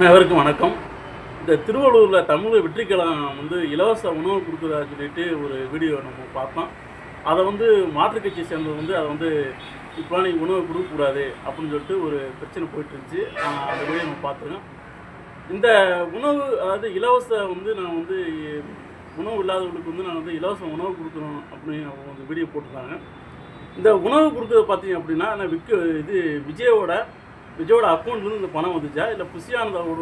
அனைவருக்கும் வணக்கம். இந்த திருவள்ளூரில் தமிழ் வெற்றிக்கலாம் வந்து இலவச உணவு கொடுக்குறதா சொல்லிட்டு ஒரு வீடியோ நம்ம பார்த்தோம். அதை வந்து மாற்றுக் கட்சி சேர்ந்தது வந்து அதை வந்து இப்போ நீ உணவு கொடுக்கக்கூடாது அப்படின்னு சொல்லிட்டு ஒரு பிரச்சனை போயிட்டு இருந்துச்சு. அந்த வீடியோ நம்ம பார்த்துருக்கோம் இந்த உணவு அதாவது இலவச வந்து நான் வந்து உணவு இல்லாதவங்களுக்கு வந்து நான் வந்து இலவச உணவு கொடுக்குறோம் அப்படின்னு அவங்க வந்து வீடியோ போட்டிருந்தாங்க. இந்த உணவு கொடுக்குறது பார்த்தீங்க அப்படின்னா நான் விக்க இது விஜயோட விஜயோட அக்கௌண்ட்லேருந்து இந்த பணம் வந்துச்சா? இல்லை புஷியானந்தோட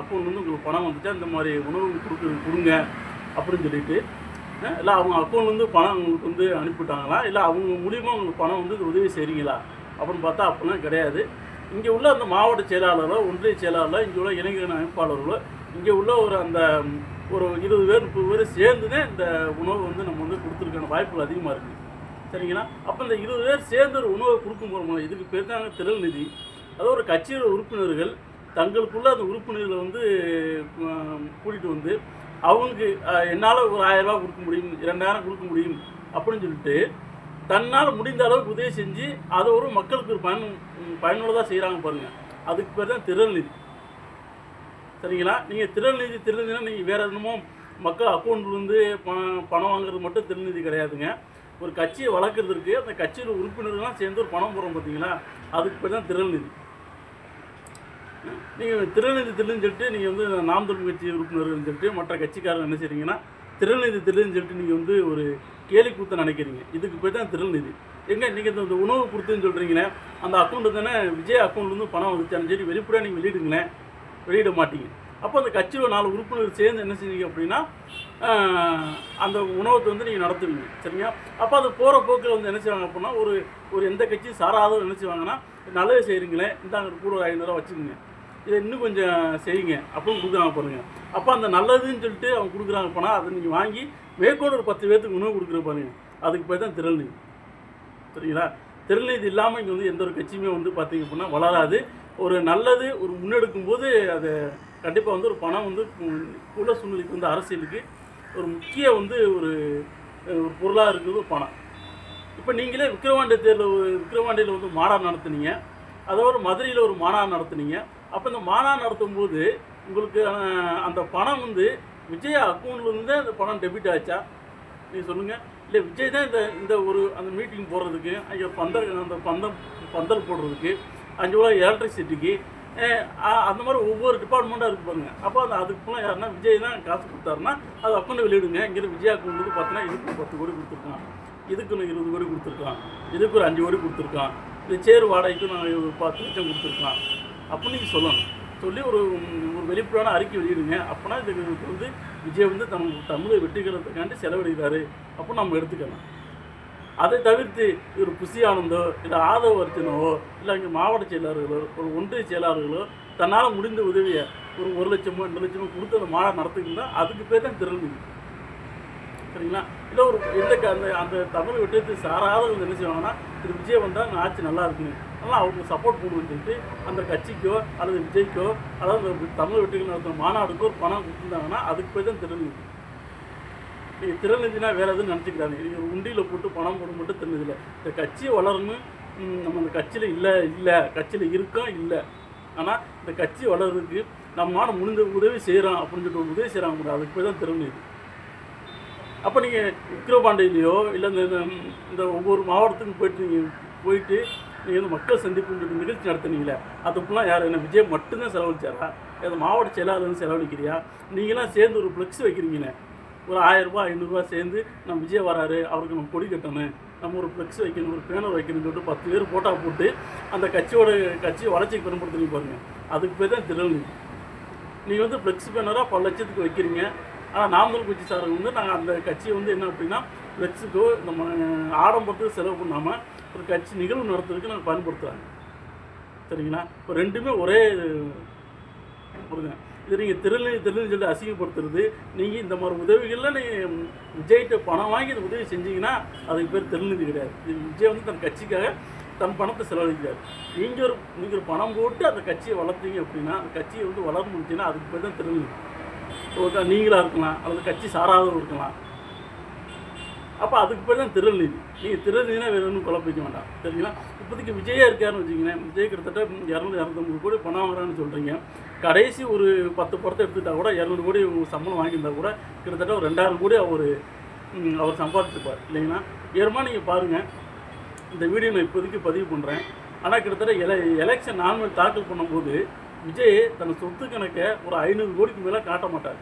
அக்கௌண்ட்லேருந்து உங்களுக்கு பணம் வந்துச்சா? இந்த மாதிரி உணவு கொடுக்கு கொடுங்க அப்படின்னு சொல்லிட்டு இல்லை அவங்க அக்கௌண்ட்லேருந்து பணம் உங்களுக்கு வந்து அனுப்பிவிட்டாங்களா? இல்லை அவங்க மூலியமாக உங்களுக்கு பணம் வந்து உதவி செய்கிறீங்களா அப்படின்னு பார்த்தா அப்படிலாம் கிடையாது. இங்கே உள்ள அந்த மாவட்ட செயலாளரோ ஒன்றிய செயலாளரோ இங்கே உள்ள இளைஞர் அமைப்பாளர்களோ இங்கே உள்ள ஒரு அந்த ஒரு இருபது பேர் முப்பது பேர் சேர்ந்து இந்த உணவு வந்து நம்ம வந்து கொடுத்துருக்கான வாய்ப்புகள் அதிகமாக இருக்குது சரிங்களா? அப்போ இந்த இருபது பேர் சேர்ந்து ஒரு உணவை கொடுக்கும் போகிறோம் இதுக்கு பேர் தான் திரள் நிதி. அதாவது ஒரு கட்சியோட உறுப்பினர்கள் தங்களுக்குள்ள அந்த உறுப்பினர்களை வந்து கூட்டிகிட்டு வந்து அவங்களுக்கு என்னால் ஒரு ஆயிரம் கொடுக்க முடியும் இரண்டாயிரம் கொடுக்க முடியும் அப்படின்னு சொல்லிட்டு தன்னால் முடிந்த அளவுக்கு உதவி செஞ்சு அதை ஒரு மக்களுக்கு ஒரு பயன் பயனுள்ளதாக செய்கிறாங்க பாருங்கள் அதுக்கு பேர் தான் திரள் நிதி சரிங்களா? நீங்கள் திரள் நிதி நிதினா நீங்கள் வேறு என்னமோ மக்கள் அக்கௌண்ட்லேருந்து பணம் பணம் வாங்குறது மட்டும் திரள் நிதி கிடையாதுங்க. ஒரு கட்சியை வளர்க்குறதுக்கு அந்த கட்சியில் உறுப்பினர்கள்லாம் சேர்ந்து ஒரு பணம் போடுறோம் பார்த்தீங்களா அதுக்கு பேர் தான் திரள் நிதி நீங்கள் திருநிதி தில்லுன்னு சொல்லிட்டு நீங்கள் வந்து நாம் தமிழ் கட்சி உறுப்பினர்கள்னு சொல்லிட்டு மற்ற கட்சிக்காரங்க என்ன செய்கிறீங்கன்னா திருநிதி தில்லுன்னு சொல்லிட்டு நீங்கள் வந்து ஒரு கேலி கூத்த நினைக்கிறீங்க. இதுக்கு போய் தான் திருநிதி. எங்கே நீங்கள் இந்த உணவு கொடுத்துன்னு சொல்கிறீங்களே அந்த அக்கௌண்ட்டு தானே விஜய் அக்கௌண்ட்லேருந்து பணம் வந்துச்சாலும் சொல்லி வெளிப்படையாக நீங்கள் வெளியிடுங்களேன். வெளியிட மாட்டீங்க. அப்போ அந்த கட்சியில் நாலு உறுப்பினர் சேர்ந்து என்ன செஞ்சீங்க அப்படின்னா அந்த உணவத்தை வந்து நீங்கள் நடத்துவீங்க. சரிங்களா? அப்போ அது போகிற போக்கில் வந்து என்ன செய்வாங்க அப்படின்னா ஒரு ஒரு எந்த கட்சியும் சாராதவங்க நினச்சி செய்வாங்கன்னா நல்லது செய்கிறீங்களே இந்தாங்க கூட ஒரு ஐநூறுரூவா வச்சுக்கோங்க. இதை இன்னும் கொஞ்சம் செய்யுங்க. அப்போ கொடுக்குறாங்க பாருங்க. அப்போ அந்த நல்லதுன்னு சொல்லிட்டு அவங்க கொடுக்குறாங்க போனால் அதை நீங்கள் வாங்கி மேற்கொண்டு ஒரு பத்து பேர்த்துக்கு உணவு கொடுக்குற பாருங்க. அதுக்கு பேர் தான் திருநீதி சரிங்களா? திருநீதி இல்லாமல் இங்கே வந்து எந்த ஒரு கட்சியுமே வந்து பார்த்தீங்க அப்படின்னா வளராது. ஒரு நல்லது ஒரு முன்னெடுக்கும் போது அது கண்டிப்பாக வந்து ஒரு பணம் வந்து உள்ள சூழ்நிலைக்கு வந்து அரசியலுக்கு ஒரு முக்கிய வந்து ஒரு ஒரு பொருளாக இருக்குது ஒரு பணம். இப்போ நீங்களே விக்கிரவாண்டி தேர்தல் விக்கிரவாண்டியில் வந்து மாநாடு நடத்துனீங்க. அதோட மதுரையில் ஒரு மாநாடு நடத்துனீங்க. அப்போ இந்த மாநாடு நடத்தும் போது உங்களுக்கு அந்த பணம் வந்து விஜய் அக்கௌண்ட்லேருந்து அந்த பணம் டெபிட் ஆச்சா? நீங்கள் சொல்லுங்கள் இல்லை விஜய் தான் இந்த இந்த ஒரு அந்த மீட்டிங் போடுறதுக்கு அங்கே பந்தல் அந்த பந்தல் பந்தல் போடுறதுக்கு அஞ்சு ரூபா எலக்ட்ரிசிட்டிக்கு அந்த மாதிரி ஒவ்வொரு டிபார்ட்மெண்ட்டாக இருக்கு பாருங்க. அப்போ அந்த அதுக்கு போனால் யாருன்னா விஜய் தான் காசு கொடுத்தாருன்னா அது அக்கௌண்ட் வெளியிடுங்க. இங்கே விஜய் அக்கௌண்ட்டுக்கு பார்த்தீங்கன்னா இதுக்கு பத்து கோடி கொடுத்துருக்கான் இதுக்கு நான் இருபது கோடி கொடுத்துருக்கான் இதுக்கு ஒரு அஞ்சு கோடி கொடுத்துருக்கான் இந்த சேர் வாடகைக்கு நான் ஒரு பத்து லட்சம் கொடுத்துருக்கான் அப்படின்னு நீங்கள் சொல்லணும். சொல்லி ஒரு ஒரு வெளிப்படையான அறிக்கை வெளியிடுங்க. அப்போனா இதுக்கு வந்து விஜய் வந்து தம் தமிழை வெற்றிக்கிறதுக்காண்டி செலவிடுகிறாரு அப்போ நம்ம எடுத்துக்கலாம். அதை தவிர்த்து ஒரு புசி ஆனந்தோ இல்லை ஆதவ அர்ச்சனவோ இல்லை இங்கே மாவட்ட செயலாளர்களோ ஒரு ஒன்றிய செயலாளர்களோ தன்னால் முடிந்த உதவியை ஒரு ஒரு லட்சமோ ரெண்டு லட்சமோ கொடுத்து அந்த மாநாடு நடத்துக்கிங்கன்னா அதுக்கு பேர் தான் திறன் சரிங்களா? இல்லை ஒரு எந்த அந்த அந்த தமிழ் வெற்றியத்தை சாராத என்ன செய்வாங்கன்னா திரு விஜய் வந்தால் அங்கே ஆட்சி நல்லா இருக்குன்னு. அதனால் அவங்க சப்போர்ட் கொடுக்குன்னு சொல்லிட்டு அந்த கட்சிக்கோ அல்லது விஜய்க்கோ அதாவது தமிழ் வெற்றிகள் நடத்துகிற மாநாடுக்கோ ஒரு பணம் கொடுத்துருந்தாங்கன்னா அதுக்கு போய் தான் திருநிதி நீங்கள் திருநிதினா வேறு எதுவும் நினச்சிக்கிறாங்க நீங்கள் உண்டியில் போட்டு பணம் போட மட்டும் திருநிதியில் இந்த கட்சி வளரணும். நம்ம அந்த கட்சியில் இல்லை இல்லை. கட்சியில் இருக்கோம் இல்லை. ஆனால் இந்த கட்சி வளர்றதுக்கு நம்மளால் முடிந்த உதவி செய்கிறோம் அப்படின்னு சொல்லிட்டு ஒரு உதவி செய்கிறாங்க முடியாது அதுக்கு போய் தான் திருநிதி அப்போ நீங்கள் விக்கிரபாண்டியிலையோ இல்லை இந்த இந்த- இந்த ஒவ்வொரு மாவட்டத்துக்கும் போயிட்டு நீங்கள் போயிட்டு நீங்கள் வந்து மக்கள் சந்திப்புன்ற நிகழ்ச்சி நடத்துனீங்களே அதுக்குலாம் யார்? என்ன விஜய் மட்டும்தான் செலவழிச்சாரா? அந்த மாவட்ட செயலாளர் செலவழிக்கிறியா? நீங்களாம் சேர்ந்து ஒரு ஃப்ளெக்ஸ் வைக்கிறீங்களே. ஒரு ஆயிரரூபா ஐநூறுரூவா சேர்ந்து நம்ம விஜய் வராரு அவருக்கு நம்ம கொடி கட்டணும். நம்ம ஒரு ஃப்ளெக்ஸ் வைக்கணும் ஒரு பேனர் வைக்கணும்னு சொல்லிட்டு பத்து பேர் ஃபோட்டோ போட்டு அந்த கட்சியோட கட்சியை வளர்ச்சிக்கு பயன்படுத்துறீங்க பாருங்கள் அதுக்கு பேர் தான் திரள் நீங்கள் வந்து ஃப்ளெக்ஸ் பேனராக பல லட்சத்துக்கு வைக்கிறீங்க. ஆனால் நாமக்கல் கட்சி சார் வந்து நாங்கள் அந்த கட்சியை வந்து என்ன அப்படின்னா ஃப்ளெக்ஸுக்கோ நம்ம ஆடம்பரத்துக்கு செலவு பண்ணாமல் ஒரு கட்சி நிகழ்வு நடத்துறதுக்கு நாங்கள் பயன்படுத்துகிறாங்க சரிங்களா? இப்போ ரெண்டுமே ஒரே புரியுங்க இது நீங்கள் திருநெல்வேலி திருநெல்வேலி சொல்லி அசிங்கப்படுத்துறது நீங்கள் இந்த மாதிரி உதவிகளில் நீங்கள் விஜய்கிட்ட பணம் வாங்கி இந்த உதவி செஞ்சீங்கன்னா அதுக்கு பேர் திருநிதி கிடையாது. இது விஜய் வந்து தன் கட்சிக்காக தன் பணத்தை செலவழிக்கிறார். நீங்கள் ஒரு நீங்கள் ஒரு பணம் போட்டு அந்த கட்சியை வளர்த்தீங்க அப்படின்னா அந்த கட்சியை வந்து வளர அதுக்கு பேர் தான் திருநெல்வேலி ஒரு நீங்களாக இருக்கலாம். அல்லது கட்சி சாராதவர் இருக்கலாம். அப்போ அதுக்கு பேர் தான் திருநீதி. நீங்கள் திருநீதினா வேறு ஒன்றும் குழப்பிக்க வேண்டாம். சரிங்களா? இப்போதைக்கு விஜயா இருக்காருன்னு வச்சுக்கோங்களேன். விஜய் கிட்டத்தட்ட இரநூறு இரநூத்தம்பது கோடி பணம் வாங்குறான்னு சொல்கிறீங்க கடைசி ஒரு பத்து படத்தை எடுத்துட்டா கூட இரநூறு கோடி சம்பளம் வாங்கியிருந்தா கூட கிட்டத்தட்ட ஒரு ரெண்டாயிரம் கோடி அவர் அவர் சம்பாதிச்சிருப்பார். இல்லைங்களா? ஏறமாக நீங்கள் பாருங்கள் இந்த வீடியோ நான் இப்போதைக்கு பதிவு பண்ணுறேன் ஆனால் கிட்டத்தட்ட எல எலெக்ஷன் நார்மல் தாக்கல் பண்ணும்போது விஜய் தன் சொத்து கணக்கை ஒரு ஐநூறு கோடிக்கு மேலே காட்ட மாட்டார்.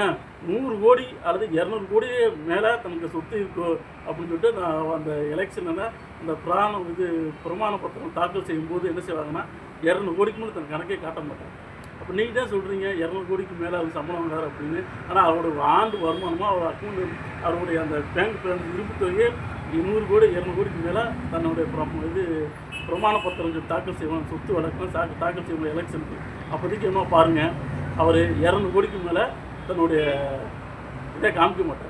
ஏன்? நூறு கோடி அல்லது இரநூறு கோடி மேலே தனக்கு சொத்து இருக்கோ அப்படின்னு சொல்லிட்டு நான் அந்த எலெக்ஷனில் அந்த பிராணம் இது பிரமாண பத்திரம் தாக்கல் செய்யும்போது என்ன செய்வாங்கன்னா இரநூறு கோடிக்கு மேலே தன் கணக்கே காட்ட மாட்டாங்க அப்போ நீங்கள் தான் சொல்கிறீங்க இரநூறு கோடிக்கு மேலே அவர் சம்பளம் வந்தார் அப்படின்னு. ஆனால் அவரோட ஆண்டு வருமானமாக அவர் அக்கௌண்ட் அவருடைய அந்த பேங்க் பேலன்ஸ் இருப்பு தொகையே நூறு கோடி இரநூறு கோடிக்கு மேலே தன்னுடைய பிரம் இது பிரமாண பத்திரம் தாக்கல் செய்வோம் சொத்து வழக்கம் தாக்கல் தாக்கல் செய்வோம் எலெக்ஷனுக்கு அப்போதைக்கு என்ன பாருங்கள் அவர் இரநூறு கோடிக்கு மேலே தன்னுடைய இதை காமிக்க மாட்டார்.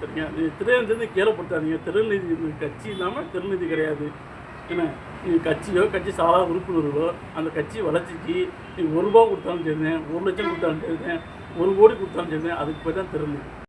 சரிங்க நீ திருநெல்வேலி கேள்விப்படுத்தாதீங்க திருநிதி கட்சி இல்லாமல் திருநிதி கிடையாது. என்ன? நீங்கள் கட்சியோ கட்சி சாரா உறுப்பினர்களோ அந்த கட்சி வளர்ச்சிக்கு நீ ஒரு ரூபா கொடுத்தாலும் சரிங்க ஒரு லட்சம் கொடுத்தாலும் சரிங்க ஒரு கோடி கொடுத்தாலும் சரிங்க அதுக்கு போய் தான் திருநெல்வேலி